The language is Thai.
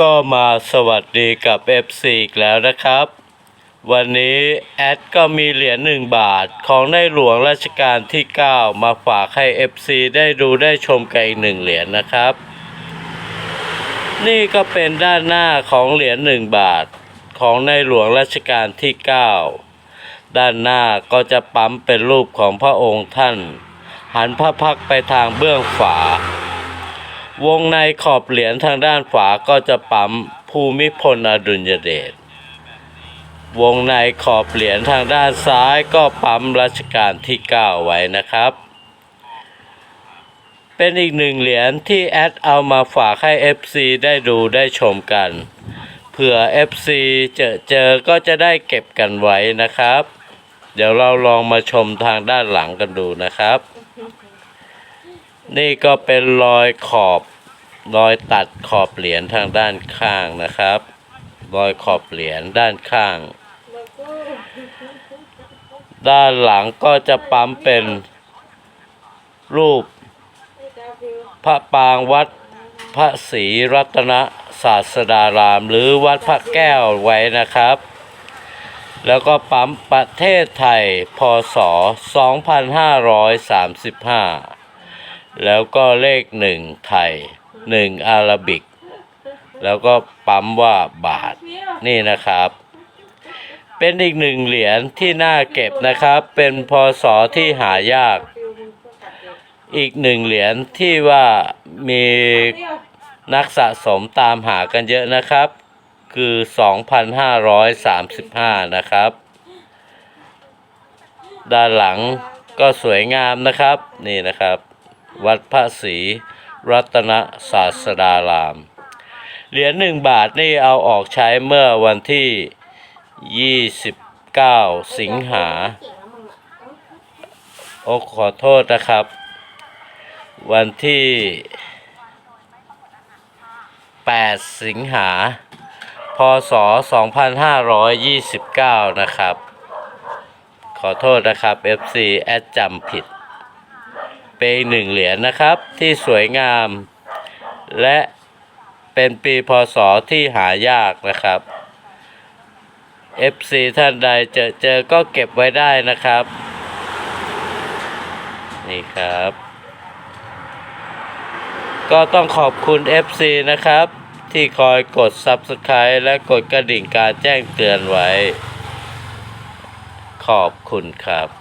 ก็มาสวัสดีกับ FC อีกแล้วนะครับ วันนี้แอดก็มีเหรียญหนึ่งบาทของในหลวงรัชกาลที่ 9 มาฝากให้ FC ได้ดูได้ชมกันอีกหนึ่งเหรียญนะครับ นี่ก็เป็นด้านหน้าของเหรียญหนึ่งบาทของในหลวงรัชกาลที่ 9 ด้านหน้าก็จะปั๊มเป็นรูปของพระองค์ท่าน หันพระพักไปทางเบื้องฝา วงในขอบเหรียญทางด้านขวาก็จะปั๊มภูมิพลอดุลยเดช วงในขอบเหรียญทางด้านซ้ายก็ปั๊มรัชกาลที่ 9 ไว้นะครับ เป็นอีกหนึ่งเหรียญที่แอดเอามาฝากให้ FC ได้ดูได้ชมกัน เผื่อ FC เจอเจอก็จะได้เก็บกันไว้นะครับ เดี๋ยวเราลองมาชมทางด้านหลังกันดูนะครับ นี่ก็เป็นรอยขอบรอยตัดขอบเหรียญทางด้านข้างนะครับ รอยขอบเหรียญด้านข้าง ด้านหลังก็จะปั๊มเป็น รูป พระปางวัดพระศรีรัตนศาสดาราม หรือวัดพระแก้วไว้นะครับ แล้วก็ปั๊มประเทศไทย พศ 2535 แล้วก็เลขหนึ่งไทยหนึ่งอาราบิก แล้วก็ปั๊มว่าบาทนี่นะครับ เป็นอีกหนึ่งเหรียญที่น่าเก็บนะครับ เป็นพศที่หายาก อีกหนึ่งเหรียญที่ว่ามีนักสะสมตามหากันเยอะนะครับ คือ 2,535 นะครับ ด้านหลังก็สวยงามนะครับ นี่นะครับ วัดพระศรีรัตนศาสดาราม เหรียญหนึ่งบาทนี่เอาออกใช้เมื่อวันที่ 29 สิงหาโอ้ขอโทษนะครับ วันที่ 8 สิงหา พศ 2529 นะครับ ขอโทษนะครับ FC แอดจำผิด เป็นอีกหนึ่งเหรียญนะครับที่สวยงาม และเป็นปีพศที่หายากนะครับ FC ท่านใดเจอเจอก็เก็บไว้ได้นะครับ นี่ครับ ก็ต้องขอบคุณ FC นะครับ ที่คอยกด Subscribe และกดกระดิ่งการแจ้งเตือนไว้ ขอบคุณครับ